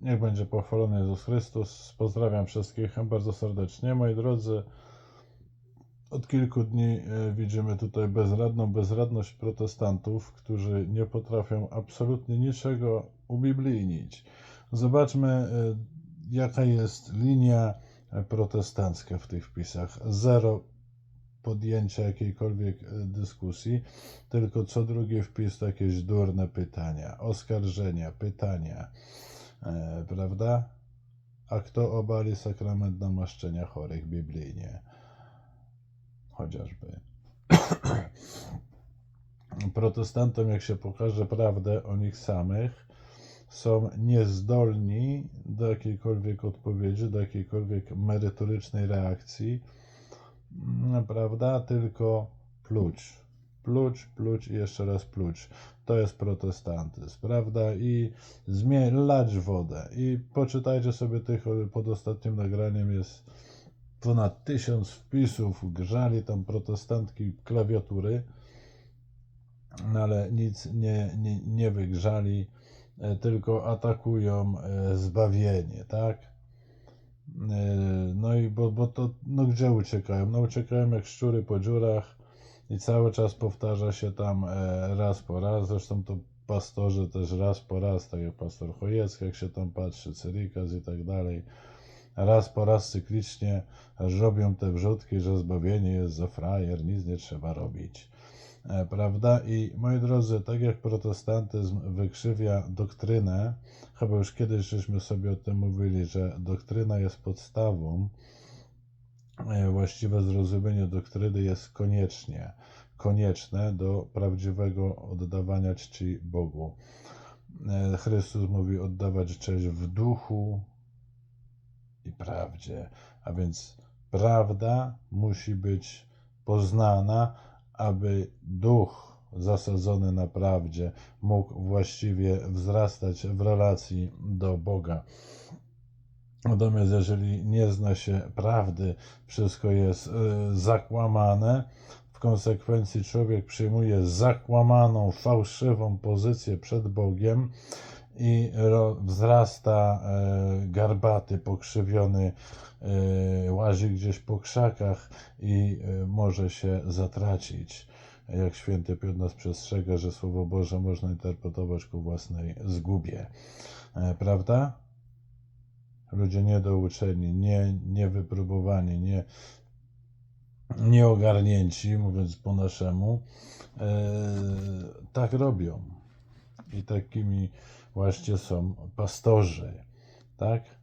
Niech będzie pochwalony Jezus Chrystus. Pozdrawiam wszystkich bardzo serdecznie. Moi drodzy, od kilku dni e, widzimy tutaj bezradną bezradność protestantów, którzy nie potrafią absolutnie niczego ubiblijnić. Zobaczmy, e, jaka jest linia protestancka w tych wpisach. Zero podjęcia jakiejkolwiek e, dyskusji, tylko co drugi wpis to jakieś durne pytania, oskarżenia, pytania, e, prawda? A kto obali sakrament namaszczenia chorych biblijnie? Chociażby. Protestantom, jak się pokaże prawdę o nich samych, są niezdolni do jakiejkolwiek odpowiedzi, do jakiejkolwiek merytorycznej reakcji, mm, prawda? Tylko pluć. Pluć, pluć i jeszcze raz pluć. To jest protestantyzm, prawda? I zmień, lać wodę. I poczytajcie sobie tych, pod ostatnim nagraniem jest ponad tysiąc wpisów, grzali tam protestantki klawiatury, no ale nic nie, nie, nie wygrzali E, tylko atakują e, zbawienie, tak? E, no i bo, bo to, no gdzie uciekają? No uciekają jak szczury po dziurach i cały czas powtarza się tam raz po raz, zresztą to pastorzy też raz po raz, tak jak pastor Chojecki, jak się tam patrzy, Cyrikas i tak dalej, raz po raz cyklicznie robią te wrzutki, że zbawienie jest za frajer, nic nie trzeba robić. E, prawda? I moi drodzy, tak jak protestantyzm wykrzywia doktrynę, chyba już kiedyś żeśmy sobie o tym mówili, że doktryna jest podstawą, e, właściwe zrozumienie doktryny jest koniecznie, konieczne do prawdziwego oddawania czci Bogu. E, Chrystus mówi oddawać cześć w duchu i prawdzie, a więc prawda musi być poznana, aby duch zasadzony na prawdzie mógł właściwie wzrastać w relacji do Boga. Natomiast jeżeli nie zna się prawdy, wszystko jest y, zakłamane, w konsekwencji człowiek przyjmuje zakłamaną, fałszywą pozycję przed Bogiem i wzrasta e, garbaty, pokrzywiony, e, łazi gdzieś po krzakach i e, może się zatracić. Jak święty Piotr nas przestrzega, że Słowo Boże można interpretować ku własnej zgubie. Prawda? Ludzie niedouczeni, nie, niewypróbowani, nie, nieogarnięci, mówiąc po naszemu, tak robią. I takimi właśnie są pastorzy, tak?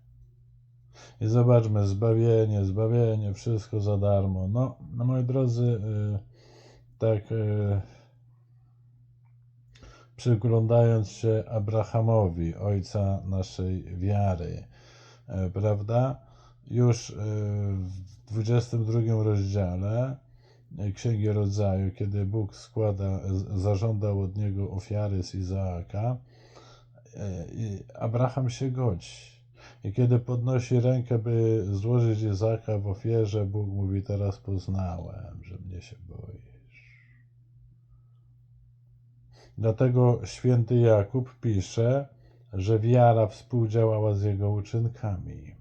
I zobaczmy, zbawienie, zbawienie, wszystko za darmo. No, no moi drodzy, y, tak y, przyglądając się Abrahamowi, ojca naszej wiary, prawda? Już w 22 rozdziale Księgi Rodzaju, kiedy Bóg składa, zażądał od niego ofiary z Izaaka, Abraham się godzi. I kiedy podnosi rękę, by złożyć Izaka w ofierze, Bóg mówi: Teraz poznałem, że mnie się boisz. Dlatego święty Jakub pisze, że wiara współdziałała z jego uczynkami.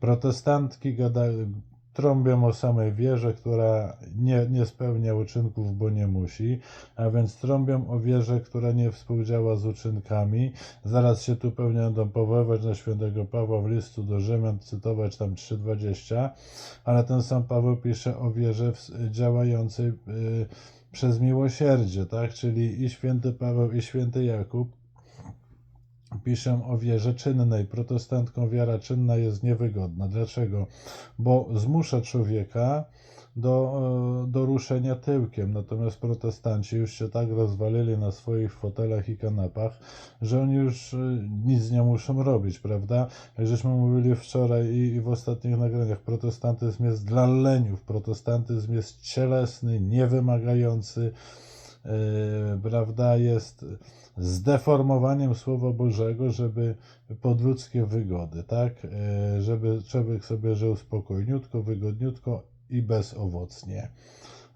Protestantki gadają, trąbią o samej wierze, która nie, nie spełnia uczynków, bo nie musi, a więc trąbią o wierze, która nie współdziała z uczynkami. Zaraz się tu pewnie będą powoływać na świętego Pawła w listu do Rzymian, cytować tam 3,20, ale ten sam Paweł pisze o wierze działającej yy, przez miłosierdzie, tak? Czyli i święty Paweł, i święty Jakub piszę o wierze czynnej. Protestantką wiara czynna jest niewygodna. Dlaczego? Bo zmusza człowieka do, e, do ruszenia tyłkiem. Natomiast protestanci już się tak rozwalili na swoich fotelach i kanapach, że oni już e, nic nie muszą robić, prawda? Jak żeśmy mówili wczoraj i, i w ostatnich nagraniach, protestantyzm jest dla leniów, protestantyzm jest cielesny, niewymagający, prawda, jest zdeformowaniem Słowa Bożego, żeby pod ludzkie wygody, tak? E, żeby człowiek sobie żył spokojniutko, wygodniutko i bezowocnie.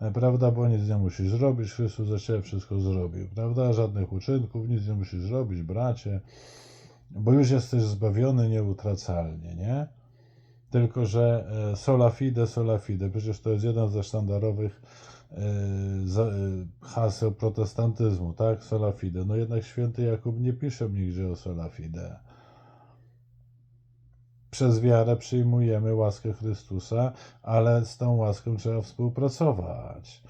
E, prawda? Bo nic nie musisz zrobić, Chrystus za ciebie wszystko zrobił, prawda? Żadnych uczynków, nic nie musisz zrobić, bracie. bo już jesteś zbawiony nieutracalnie, nie? Tylko, że e, sola fide, sola fide, przecież to jest jeden ze sztandarowych e, e, haseł protestantyzmu, tak? Sola fide. No jednak święty Jakub nie pisze nigdzie o sola fide. Przez wiarę przyjmujemy łaskę Chrystusa, ale z tą łaską trzeba współpracować.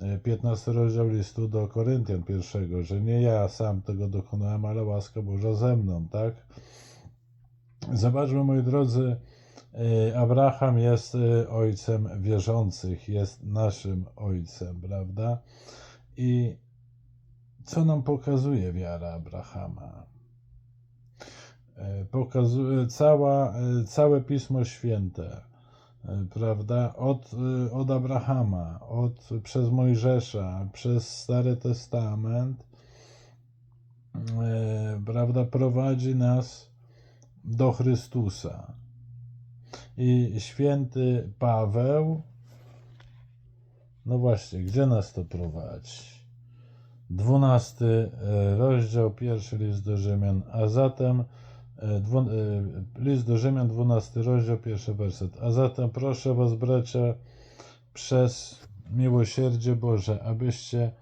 E, 15 rozdział listu do Koryntian pierwszego, że nie ja sam tego dokonałem, ale łaska Boża ze mną, tak? Zobaczmy, moi drodzy, e, Abraham jest e, ojcem wierzących, jest naszym ojcem, prawda? I co nam pokazuje wiara Abrahama? E, Pokazuje cała, całe Pismo Święte, prawda? Od, od Abrahama, od, przez Mojżesza, przez Stary Testament, prawda, prowadzi nas do Chrystusa. I święty Paweł, no właśnie, gdzie nas to prowadzi? Dwunasty e, rozdział, pierwszy list do Rzymian, a zatem e, dwu, e, list do Rzymian, dwunasty rozdział, pierwszy werset. A zatem proszę was, bracia, przez miłosierdzie Boże, abyście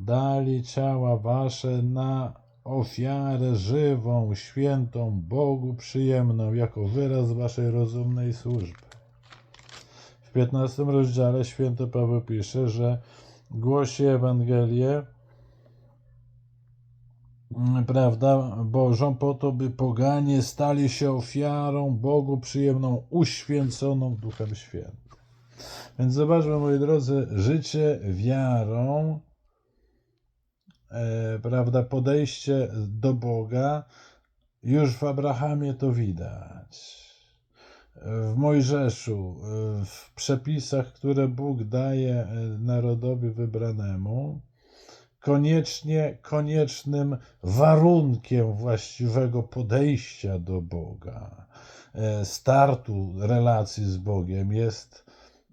dali ciała wasze na ofiarę żywą, świętą, Bogu przyjemną, jako wyraz waszej rozumnej służby. W 15 rozdziale święty Paweł pisze, że głosi Ewangelię, mm, prawda, Bożą po to, by poganie stali się ofiarą Bogu przyjemną, uświęconą Duchem Świętym. Więc zobaczmy, moi drodzy, życie wiarą, prawda, podejście do Boga, już w Abrahamie to widać. W Mojżeszu, e, w przepisach, które Bóg daje e, narodowi wybranemu, koniecznie, koniecznym warunkiem właściwego podejścia do Boga, e, startu relacji z Bogiem jest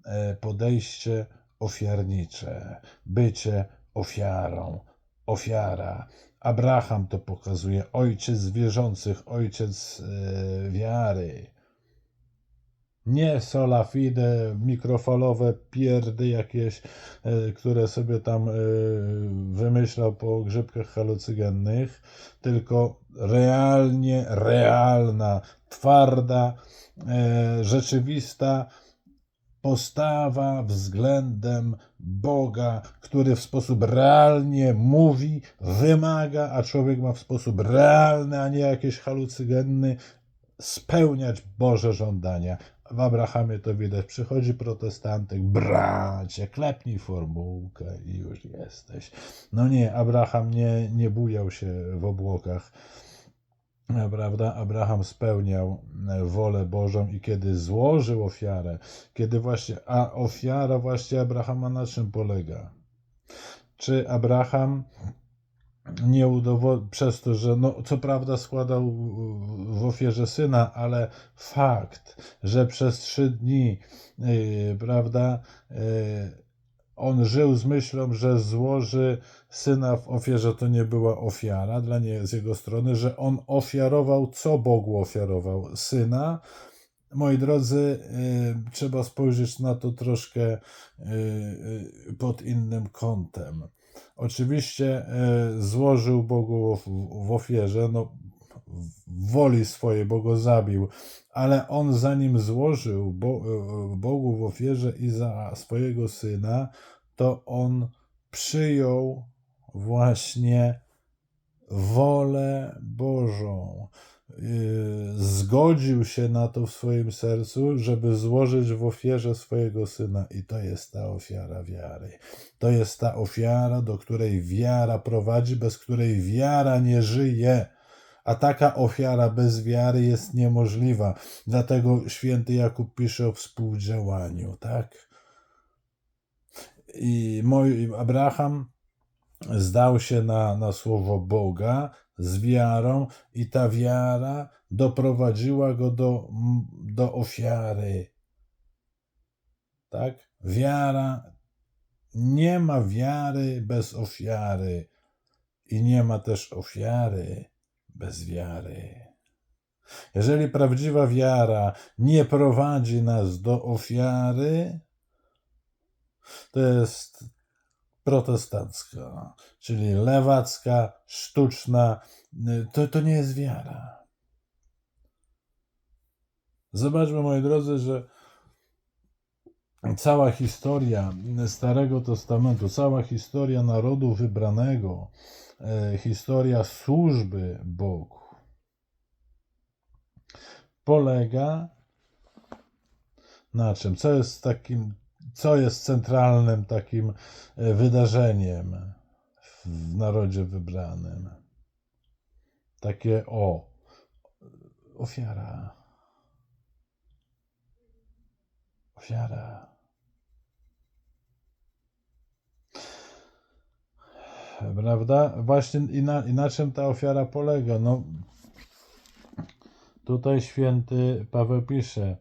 e, podejście ofiarnicze, bycie ofiarą, ofiara. Abraham to pokazuje, ojciec wierzących, ojciec e, wiary. Nie sola fide, mikrofalowe pierdy jakieś, e, które sobie tam e, wymyślał po grzybkach halucygennych, tylko realnie, realna, twarda, rzeczywista postawa względem Boga, który w sposób realnie mówi, wymaga, a człowiek ma w sposób realny, a nie jakiś halucygenny, spełniać Boże żądania. W Abrahamie to widać. Przychodzi protestantek, bracie, klepnij formułkę i już jesteś. No nie, Abraham nie, nie bujał się w obłokach. Prawda? Abraham spełniał e, wolę Bożą i kiedy złożył ofiarę, kiedy właśnie, a ofiara właśnie Abrahama na czym polega? Czy Abraham nie udowodnił, przez to, że no, co prawda składał w- ofierze syna, ale fakt, że przez trzy dni, yy, prawda, yy, on żył z myślą, że złoży syna w ofierze, to nie była ofiara dla nie z jego strony, że on ofiarował, co Bogu ofiarował? Syna. Moi drodzy, yy, trzeba spojrzeć na to troszkę yy, yy, pod innym kątem. Oczywiście e, złożył Bogu w, ofierze, no woli swojej, bo go zabił, ale on zanim złożył Bo, e, Bogu w ofierze i za swojego syna, to on przyjął właśnie wolę Bożą. Yy, Zgodził się na to w swoim sercu, żeby złożyć w ofierze swojego syna, i to jest ta ofiara wiary. To jest ta ofiara, do której wiara prowadzi, bez której wiara nie żyje. A taka ofiara bez wiary jest niemożliwa. Dlatego święty Jakub pisze o współdziałaniu, tak? I mój Abraham zdał się na, na słowo Boga z wiarą, i ta wiara doprowadziła go do, do ofiary. Tak? Wiara, nie ma wiary bez ofiary, i nie ma też ofiary bez wiary. Jeżeli prawdziwa wiara nie prowadzi nas do ofiary, to jest protestancka, czyli lewacka, sztuczna, to, to nie jest wiara. Zobaczmy, moi drodzy, że cała historia Starego Testamentu, cała historia narodu wybranego, historia służby Bogu polega na czym? Co jest takim, co jest centralnym takim e, wydarzeniem w narodzie wybranym? Takie o, ofiara. Ofiara. Prawda? Właśnie i na, i na czym ta ofiara polega? No, tutaj święty Paweł pisze,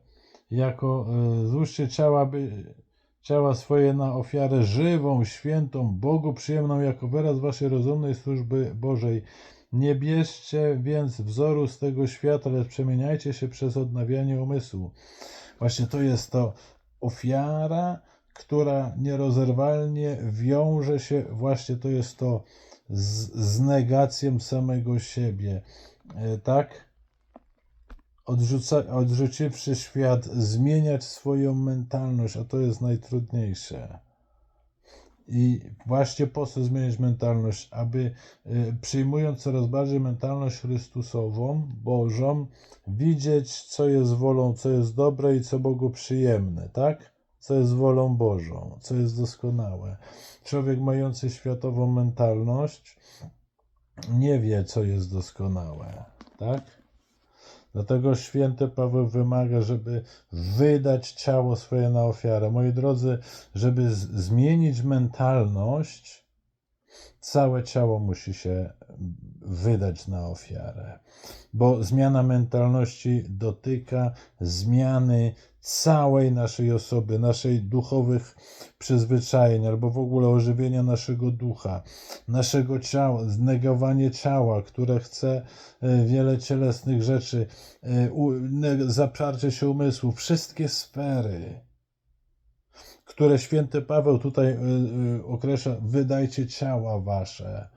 jako y, złóżcie ciała, by, ciała swoje na ofiarę żywą, świętą, Bogu przyjemną, jako wyraz waszej rozumnej służby Bożej. Nie bierzcie więc wzoru z tego świata, lecz przemieniajcie się przez odnawianie umysłu. Właśnie to jest to ofiara, która nierozerwalnie wiąże się, właśnie to jest to z, z negacją samego siebie. E, tak? Odrzuca, odrzuciwszy świat, zmieniać swoją mentalność, a to jest najtrudniejsze. I właśnie po co zmienić mentalność? Aby y, przyjmując coraz bardziej mentalność Chrystusową, Bożą, widzieć, co jest wolą, co jest dobre i co Bogu przyjemne, tak? Co jest wolą Bożą, co jest doskonałe. Człowiek mający światową mentalność nie wie, co jest doskonałe, tak? Dlatego święty Paweł wymaga, żeby wydać ciało swoje na ofiarę. Moi drodzy, żeby zmienić mentalność, całe ciało musi się wydać na ofiarę, bo zmiana mentalności dotyka zmiany całej naszej osoby, naszej duchowych przyzwyczajeń, albo w ogóle ożywienia naszego ducha, naszego ciała, znegowanie ciała, które chce e, wiele cielesnych rzeczy, e, zaparcie się umysłu, wszystkie sfery które święty Paweł tutaj e, określa, wydajcie ciała wasze,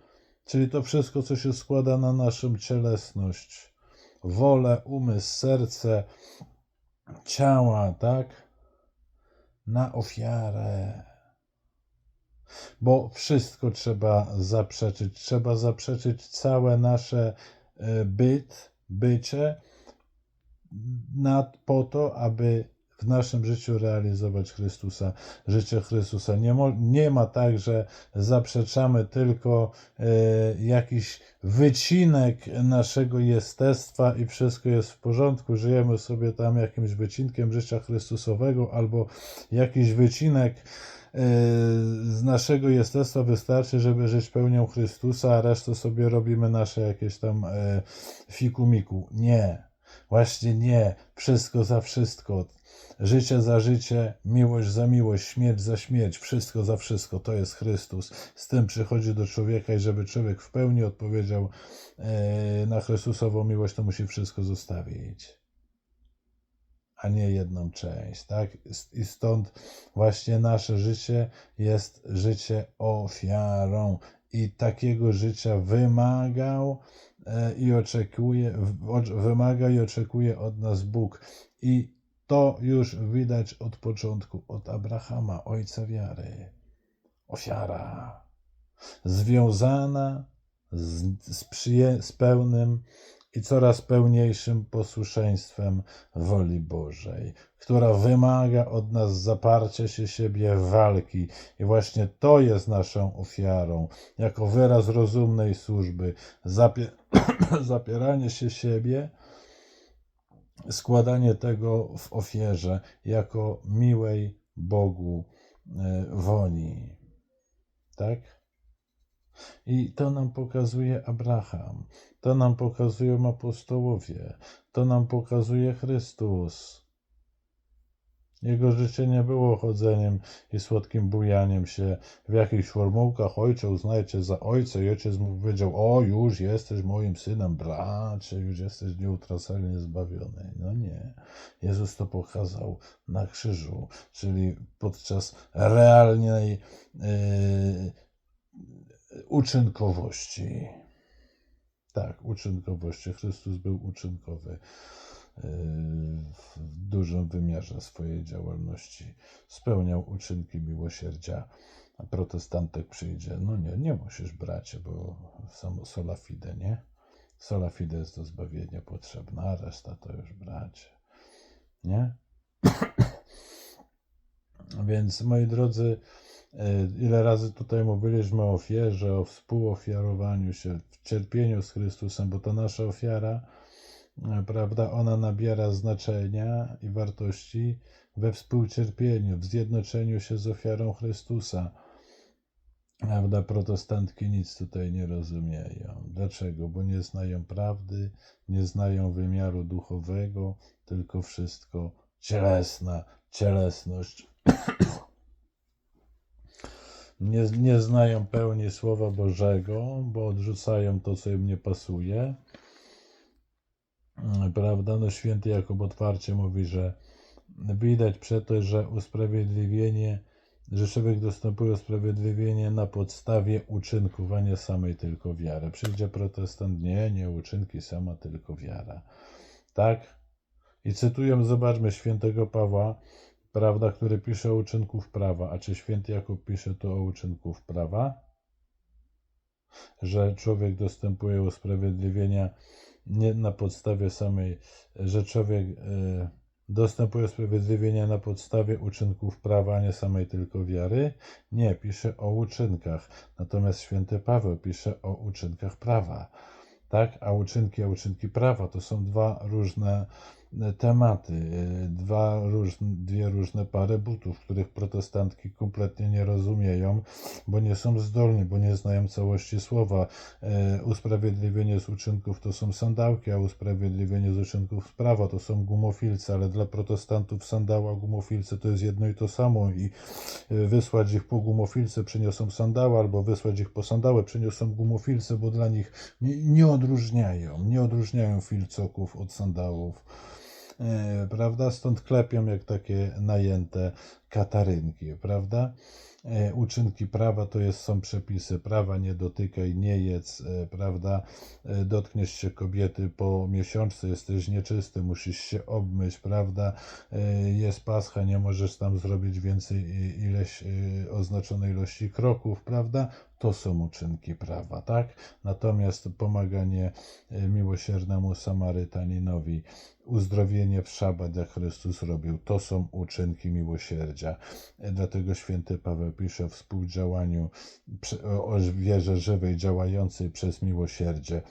czyli to wszystko, co się składa na naszą cielesność, wolę, umysł, serce, ciała, tak? Na ofiarę. Bo wszystko trzeba zaprzeczyć. Trzeba zaprzeczyć całe nasze e, byt, bycie, na, po to, aby w naszym życiu realizować Chrystusa, życie Chrystusa. Nie, mo, nie ma tak, że zaprzeczamy tylko e, jakiś wycinek naszego jestestwa i wszystko jest w porządku. Żyjemy sobie tam jakimś wycinkiem życia Chrystusowego albo jakiś wycinek e, z naszego jestestwa wystarczy, żeby żyć pełnią Chrystusa, a resztę sobie robimy nasze jakieś tam e, fikumiku. Nie. Właśnie nie. Wszystko za wszystko. Życie za życie, miłość za miłość, śmierć za śmierć, wszystko za wszystko. To jest Chrystus. Z tym przychodzi do człowieka i żeby człowiek w pełni odpowiedział e, na Chrystusową miłość, to musi wszystko zostawić. A nie jedną część, tak? I stąd właśnie nasze życie jest życie ofiarą. I takiego życia wymagał e, i oczekuje, wymaga i oczekuje od nas Bóg. I to już widać od początku, od Abrahama, ojca wiary. Ofiara związana z, z, przyje, z pełnym i coraz pełniejszym posłuszeństwem woli Bożej, która wymaga od nas zaparcia się siebie walki. I właśnie to jest naszą ofiarą, jako wyraz rozumnej służby, zapier zapieranie się siebie składanie tego w ofierze jako miłej Bogu e, woni. Tak? I to nam pokazuje Abraham, to nam pokazują apostołowie, to nam pokazuje Chrystus. Jego życie nie było chodzeniem i słodkim bujaniem się w jakichś formułkach. Ojcze, uznajcie za ojca. I ojciec mu powiedział: O, już jesteś moim synem, bracie, już jesteś nieutracalnie zbawiony. No nie. Jezus to pokazał na krzyżu, czyli podczas realnej yy, uczynkowości. Tak, uczynkowości. Chrystus był uczynkowy w dużym wymiarze swojej działalności. Spełniał uczynki miłosierdzia. A protestantek przyjdzie, no nie, nie musisz bracie, bo samo sola fide, nie? Sola fide jest do zbawienia potrzebna, a reszta to już bracie. Nie? Więc moi drodzy, e, ile razy tutaj mówiliśmy o ofierze, o współofiarowaniu się, w cierpieniu z Chrystusem, bo to nasza ofiara, prawda, ona nabiera znaczenia i wartości we współcierpieniu, w zjednoczeniu się z ofiarą Chrystusa. Prawda, protestantki nic tutaj nie rozumieją. Dlaczego? Bo nie znają prawdy, nie znają wymiaru duchowego, tylko wszystko cielesna, cielesność. Nie, nie znają pełni Słowa Bożego, bo odrzucają to, co im nie pasuje. Prawda? No święty Jakub otwarcie mówi, że widać przeto, że usprawiedliwienie, że człowiek dostępuje usprawiedliwienie na podstawie uczynków, a nie samej tylko wiary. Przyjdzie protestant, nie, nie uczynki, sama tylko wiara. Tak? I cytuję, zobaczmy świętego Pawła, prawda, który pisze o uczynków prawa. A czy święty Jakub pisze to o uczynków prawa? Że człowiek dostępuje usprawiedliwienia nie na podstawie samej, że człowiek y, dostępuje usprawiedliwienia na podstawie uczynków prawa, a nie samej tylko wiary? Nie, pisze o uczynkach. Natomiast święty Paweł pisze o uczynkach prawa. Tak? A uczynki, a uczynki prawa to są dwa różne tematy, y, dwa róż, dwie różne pary butów, których protestantki kompletnie nie rozumieją, bo nie są zdolni, bo nie znają całości słowa. Y, usprawiedliwienie z uczynków to są sandałki, a usprawiedliwienie z uczynków z prawa to są gumofilce, ale dla protestantów sandała, gumofilce to jest jedno i to samo i wysłać ich po gumofilce przyniosą sandała, albo wysłać ich po sandałę przyniosą gumofilce, bo dla nich nie, nie odróżniają, nie odróżniają filcoków od sandałów. E, prawda? Stąd klepią jak takie najęte katarynki, prawda? E, uczynki prawa to jest, są przepisy prawa, nie dotykaj, nie jedz, e, prawda? Dotkniesz się kobiety po miesiączce, jesteś nieczysty, musisz się obmyć, prawda? Jest pascha, nie możesz tam zrobić więcej ileś oznaczonej ilości kroków, prawda? To są uczynki prawa, tak? Natomiast pomaganie miłosiernemu Samarytaninowi, uzdrowienie w szabat, jak Chrystus robił, to są uczynki miłosierdzia. Dlatego święty Paweł pisze o współdziałaniu, o wierze żywej, działającej przez miłosierdzie.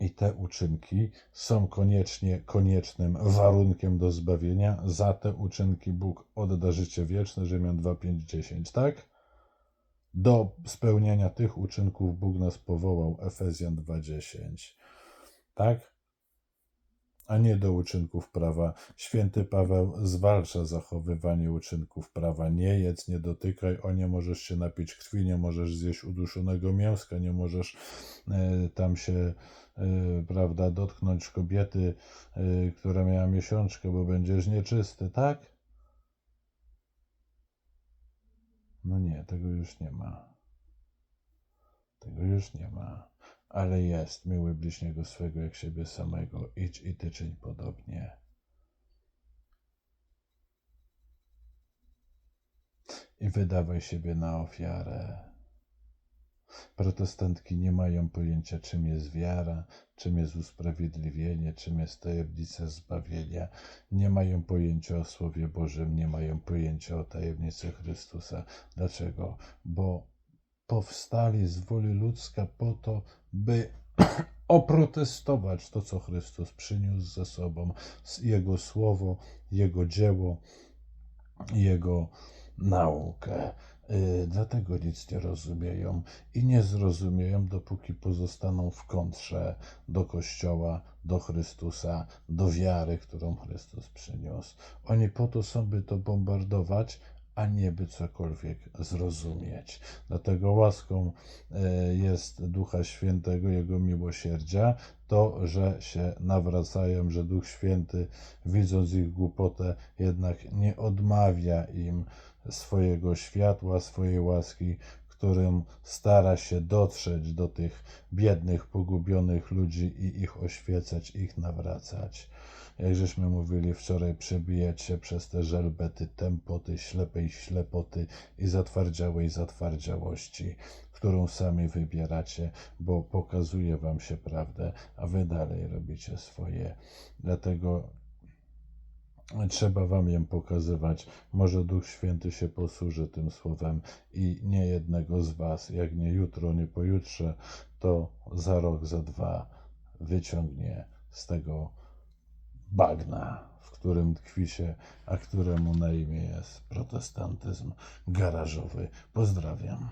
I te uczynki są koniecznie koniecznym warunkiem do zbawienia. Za te uczynki Bóg odda życie wieczne, Rzymian 2, 5, 10, tak? Do spełniania tych uczynków Bóg nas powołał, Efezjan 2:10. Tak? A nie do uczynków prawa. Święty Paweł zwalcza zachowywanie uczynków prawa. Nie jedz, nie dotykaj, o nie możesz się napić krwi, nie możesz zjeść uduszonego mięska, nie możesz y, tam się, y, prawda, dotknąć kobiety, y, która miała miesiączkę, bo będziesz nieczysty, tak? No nie, tego już nie ma. Tego już nie ma. Ale jest, miły bliźniego swego jak siebie samego. Idź i ty czyń podobnie. I wydawaj siebie na ofiarę. Protestantki nie mają pojęcia, czym jest wiara, czym jest usprawiedliwienie, czym jest tajemnica zbawienia. Nie mają pojęcia o Słowie Bożym, nie mają pojęcia o tajemnicy Chrystusa. Dlaczego? Bo powstali z woli ludzka po to, by oprotestować to, co Chrystus przyniósł ze sobą, Jego słowo, Jego dzieło, Jego naukę. Y, Dlatego nic nie rozumieją i nie zrozumieją, dopóki pozostaną w kontrze do Kościoła, do Chrystusa, do wiary, którą Chrystus przyniósł. Oni po to są, by to bombardować, a nie by cokolwiek zrozumieć. Dlatego łaską e, jest Ducha Świętego, Jego miłosierdzia, to, że się nawracają, że Duch Święty, widząc ich głupotę, jednak nie odmawia im swojego światła, swojej łaski, którym stara się dotrzeć do tych biednych, pogubionych ludzi i ich oświecać, ich nawracać. Jak żeśmy mówili wczoraj, przebijać się przez te żelbety tempoty, ślepej ślepoty i zatwardziałej zatwardziałości, którą sami wybieracie, bo pokazuje wam się prawdę, a wy dalej robicie swoje. Dlatego trzeba wam ją pokazywać. Może Duch Święty się posłuży tym słowem i nie jednego z was, jak nie jutro, nie pojutrze, to za rok, za dwa wyciągnie z tego bagna, w którym tkwi się, a któremu na imię jest protestantyzm garażowy. Pozdrawiam.